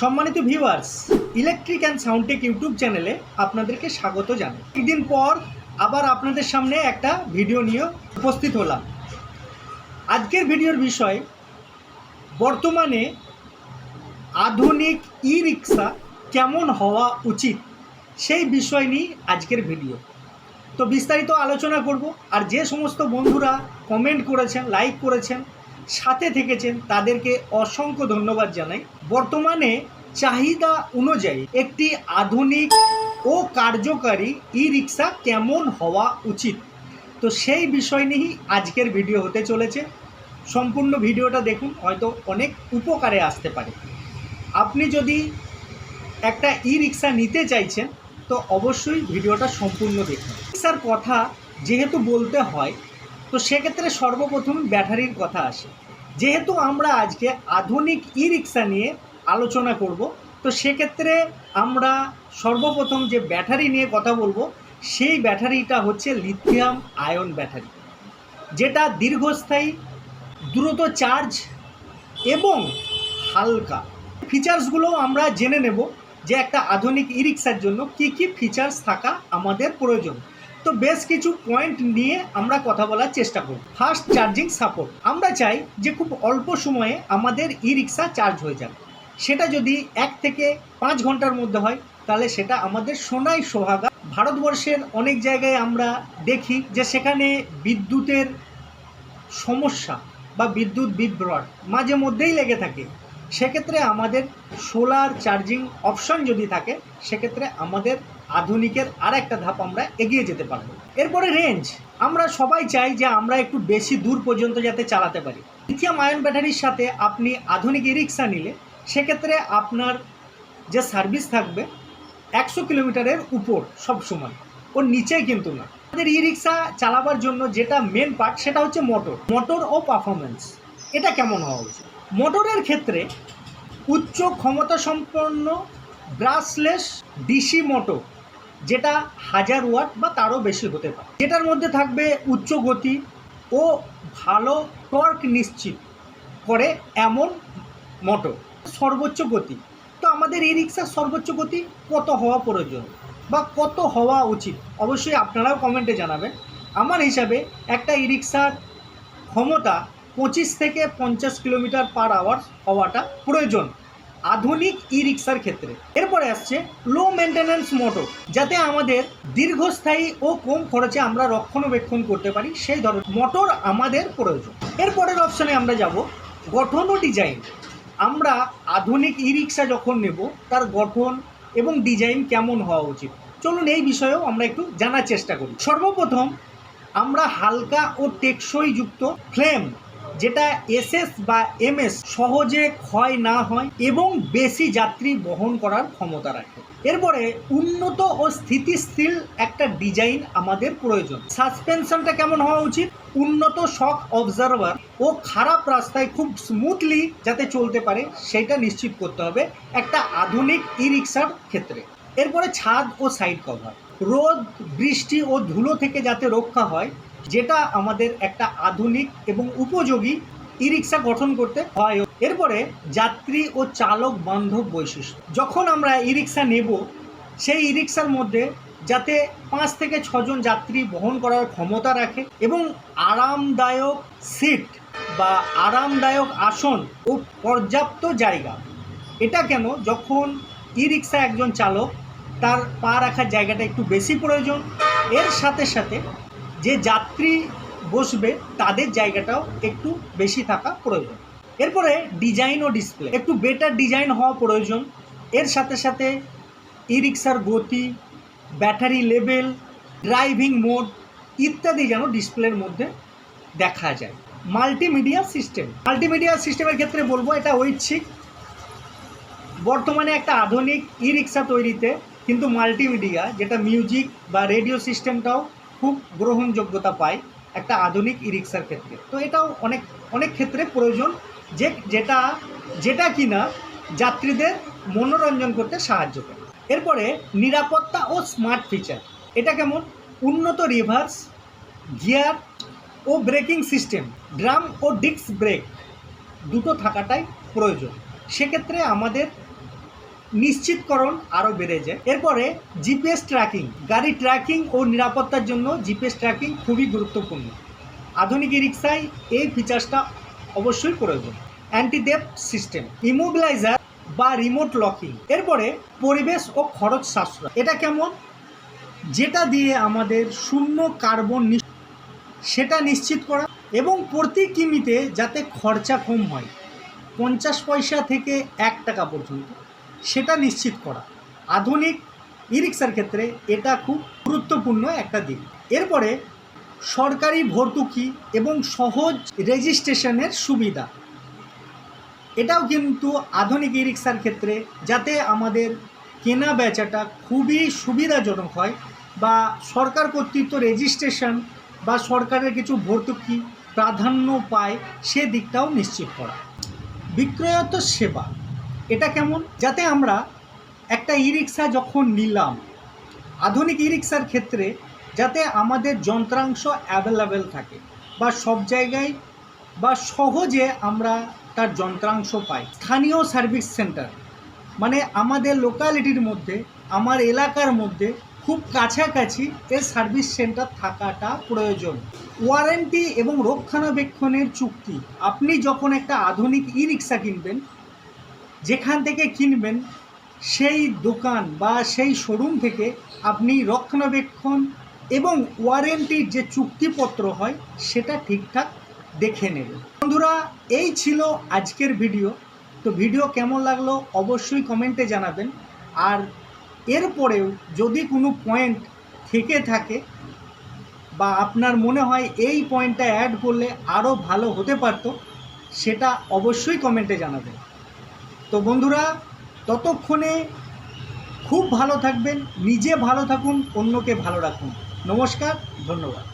সম্মানিত viewers electric and sound tech YouTube চ্যানেলে আপনাদেরকে স্বাগত জানাই। একদিন পর আবার আপনাদের সামনে একটা ভিডিও নিয়ে উপস্থিত হলাম। আজকের ভিডিওর বিষয়, বর্তমানে আধুনিক ই রিক্সা কেমন হওয়া উচিত? সেই বিষয় নিয়ে আজকের ভিডিও তো বিস্তারিত আলোচনা করব, আর যে সমস্ত বন্ধুরা কমেন্ট করেছেন লাইক করেছেন সাথে থেকেছেন, তাদেরকে অসংখ্য ধন্যবাদ জানাই। বর্তমানে চাহিদা অনুযায়ী একটি আধুনিক ও কার্যকারী ই রিক্সা কেমন হওয়া উচিত? তো সেই বিষয় নিয়েই আজকের ভিডিও হতে চলেছে। সম্পূর্ণ ভিডিওটা দেখুন, হয়তো অনেক উপকারে আসতে পারে। আপনি যদি একটা ই রিক্সা নিতে চাইছেন, তো অবশ্যই ভিডিওটা সম্পূর্ণ দেখুন। রিক্সার কথা যেহেতু বলতে হয় তো সেক্ষেত্রে সর্বপ্রথম ব্যাটারির কথা আসে। যেহেতু আমরা আজকে আধুনিক ই রিক্সা নিয়ে আলোচনা করব, তো সেক্ষেত্রে আমরা সর্বপ্রথম যে ব্যাটারি নিয়ে কথা বলব, সেই ব্যাটারিটা হচ্ছে লিথিয়াম আয়ন ব্যাটারি, যেটা দীর্ঘস্থায়ী, দ্রুত চার্জ এবং হালকা। ফিচার্সগুলো আমরা জেনে নেব যে একটা আধুনিক ই রিক্সার জন্য কী কী ফিচার্স থাকা আমাদের প্রয়োজন। তো বেশ কিছু পয়েন্ট নিয়ে আমরা কথা বলার চেষ্টা করব। ফাস্ট চার্জিং সাপোর্ট আমরা চাই যে খুব অল্প সময়ে আমাদের ই রিক্সা চার্জ হয়ে যাবে। সেটা যদি এক থেকে পাঁচ ঘণ্টার মধ্যে হয়, তাহলে সেটা আমাদের সোনাই সোহাগা। ভারতবর্ষের অনেক জায়গায় আমরা দেখি যে সেখানে বিদ্যুতের সমস্যা বা বিদ্যুৎ বিভ্রট মাঝে মধ্যেই লেগে থাকে। সেক্ষেত্রে আমাদের সোলার চার্জিং অপশন যদি থাকে, সেক্ষেত্রে আমাদের আধুনিকের আর একটা ধাপ আমরা এগিয়ে যেতে পারব। এরপরে রেঞ্জ আমরা সবাই চাই যে আমরা একটু বেশি দূর পর্যন্ত যাতে চালাতে পারি। লিথিয়াম আয়ন ব্যাটারির সাথে আপনি আধুনিক ই রিক্সা নিলে, সেক্ষেত্রে আপনার যে সার্ভিস থাকবে একশো কিলোমিটারের উপর সব সময় ওর নিচেই কিন্তু না। আমাদের ই রিক্সা চালাবার জন্য যেটা মেন পার্ট সেটা হচ্ছে মোটর মোটর ও পারফরমেন্স এটা কেমন হওয়া উচিত? মোটরের ক্ষেত্রে উচ্চ ক্ষমতা সম্পন্ন ব্রাসলেস ডিসি মোটর যেটা হাজার ওয়াট বা তারও বেশি হতে পারে। যেটার মধ্যে থাকবে উচ্চ গতি ও ভালো টর্ক নিশ্চিত করে এমন মোটর সর্বোচ্চ গতি। তো আমাদের এই রিক্সার সর্বোচ্চ গতি কত হওয়া প্রয়োজন বা কত হওয়া উচিত? অবশ্যই আপনারাও কমেন্টে জানাবেন। আমার হিসাবে একটা ই রিক্সার ক্ষমতা পঁচিশ থেকে পঞ্চাশ কিলোমিটার পার আওয়ার হওয়াটা প্রয়োজন। আধুনিক ই রিক্সার ক্ষেত্রে। এরপরে আসছে লো মেনটেন্যান্স মোটর যাতে আমাদের দীর্ঘস্থায়ী ও কম খরচে আমরা রক্ষণাবেক্ষণ করতে পারি, সেই ধরনের মোটর আমাদের প্রয়োজন। এরপরের অপশানে আমরা যাব গঠন ও ডিজাইন আমরা আধুনিক ই রিক্সা যখন নেব, তার গঠন এবং ডিজাইন কেমন হওয়া উচিত? চলুন এই বিষয়েও আমরা একটু জানার চেষ্টা করি। সর্বপ্রথম আমরা হালকা ও টেকসই যুক্ত ফ্লেম যেটা এসএস বা এমএস সহজে ক্ষয় না হয় এবং বেশি যাত্রী বহন করার ক্ষমতা রাখে। এরপরে উন্নত ও স্থিতিশীল একটা ডিজাইন আমাদের প্রয়োজন। সাসপেনশনটা কেমন হওয়া উচিত? উন্নত শক অবজারভার ও খারাপ রাস্তায় খুব স্মুথলি যাতে চলতে পারে, সেটা নিশ্চিত করতে হবে একটা আধুনিক ই রিক্সার ক্ষেত্রে। এরপরে ছাদ ও সাইড কভার রোদ, বৃষ্টি ও ধুলো থেকে যাতে রক্ষা হয় যেটা আমাদের একটা আধুনিক এবং উপযোগী ই রিক্সা গঠন করতে হয়। এরপরে যাত্রী ও চালক বান্ধব বৈশিষ্ট্য। যখন আমরা ই রিক্সা নেব, সেই ই রিক্সার মধ্যে যাতে পাঁচ থেকে ছজন যাত্রী বহন করার ক্ষমতা রাখে এবং আরামদায়ক সিট বা আরামদায়ক আসন ও পর্যাপ্ত জায়গা। এটা কেন? যখন ই রিক্সা একজন চালক, তার পা রাখার জায়গাটা একটু বেশি প্রয়োজন। এর সাথে সাথে যে যাত্রী বসবে, তাদের জায়গাটাও একটু বেশি থাকা প্রয়োজন। এরপরে ডিজাইন ও ডিসপ্লে। একটু বেটার ডিজাইন হওয়া প্রয়োজন। এর সাথে সাথে ই রিক্সার গতি ব্যাটারি লেভেল ড্রাইভিং মোড ইত্যাদি যেন ডিসপ্লের মধ্যে দেখা যায়। মাল্টিমিডিয়া সিস্টেম মাল্টিমিডিয়া সিস্টেমের ক্ষেত্রে বলব, এটা ঐচ্ছিক। বর্তমানে একটা আধুনিক ই রিক্সা তৈরিতে কিন্তু মাল্টিমিডিয়া যেটা মিউজিক বা রেডিও সিস্টেমটাও খুব গ্রহণযোগ্যতা পায় একটা আধুনিক ই রিক্সার ক্ষেত্রে। তো এটাও অনেক অনেক ক্ষেত্রে প্রয়োজন যে, যেটা যেটা কিনা যাত্রীদের মনোরঞ্জন করতে সাহায্য করে। এরপরে নিরাপত্তা ও স্মার্ট ফিচার। এটা কেমন? উন্নত রিভার্স, গিয়ার ও ব্রেকিং সিস্টেম, ড্রাম ও ডিস্ক ব্রেক, দুটো থাকাটাই প্রয়োজন। সেক্ষেত্রে আমাদের নিশ্চিতকরণ আরও বেড়ে যায়। এরপরে জিপিএস ট্র্যাকিং, গাড়ি ট্র্যাকিং ও নিরাপত্তার জন্য জিপিএস ট্র্যাকিং খুবই গুরুত্বপূর্ণ। আধুনিক রিক্সায় এই ফিচার্সটা অবশ্যই প্রয়োজন। অ্যান্টিডেপ সিস্টেম, ইমোবিলাইজার বা রিমোট লকিং। এরপরে পরিবেশ ও খরচ সাশ্রয়। এটা কেমন? যেটা দিয়ে আমাদের শূন্য কার্বন সেটা নিশ্চিত করা এবং প্রতি কিমিতে যাতে খরচা কম হয়। পঞ্চাশ পয়সা থেকে এক টাকা পর্যন্ত। সেটা নিশ্চিত করা। আধুনিক ই রিক্সার ক্ষেত্রে এটা খুব গুরুত্বপূর্ণ একটা দিক। এরপরে সরকারি ভর্তুকি এবং সহজ রেজিস্ট্রেশনের সুবিধা। এটাও কিন্তু আধুনিক ই রিক্সার ক্ষেত্রে যাতে আমাদের কেনা বেচাটা খুবই সুবিধাজনক হয় বা সরকার কর্তৃত্ব রেজিস্ট্রেশন বা সরকারের কিছু ভর্তুকি প্রাধান্য পায়, সে দিকটাও নিশ্চিত করা। বিক্রয়ত সেবা। এটা কেমন? যাতে আমরা একটা ই রিক্সা যখন নিলাম, আধুনিক ই রিক্সার ক্ষেত্রে যাতে আমাদের যন্ত্রাংশ অ্যাভেলেবেল থাকে বা সব জায়গায় বা সহজে আমরা তার যন্ত্রাংশ পাই। স্থানীয় সার্ভিস সেন্টার মানে আমাদের লোকালিটির মধ্যে, আমার এলাকার মধ্যে খুব কাছাকাছি এর সার্ভিস সেন্টার থাকাটা প্রয়োজন। ওয়ারেন্টি এবং রক্ষণাবেক্ষণের চুক্তি। আপনি যখন একটা আধুনিক ই রিক্সা কিনবেন যেখান থেকে কিনবেন, সেই দোকান বা সেই শোরুম থেকে আপনি রক্ষণাবেক্ষণ এবং ওয়ারেন্টির যে চুক্তিপত্র হয়, সেটা ঠিকঠাক দেখে নেবেন। বন্ধুরা, এই ছিল আজকের ভিডিও তো ভিডিও কেমন লাগল অবশ্যই কমেন্টে জানাবেন। আর এরপরেও যদি কোনো পয়েন্ট থেকে থাকে বা আপনার মনে হয় এই পয়েন্টটা অ্যাড করলে আরও ভালো হতে পারতো, সেটা অবশ্যই কমেন্টে জানাবেন। তো বন্ধুরা ততক্ষণে খুব ভালো থাকবেন নিজে ভালো থাকুন অন্যকে ভালো রাখুন। নমস্কার ধন্যবাদ।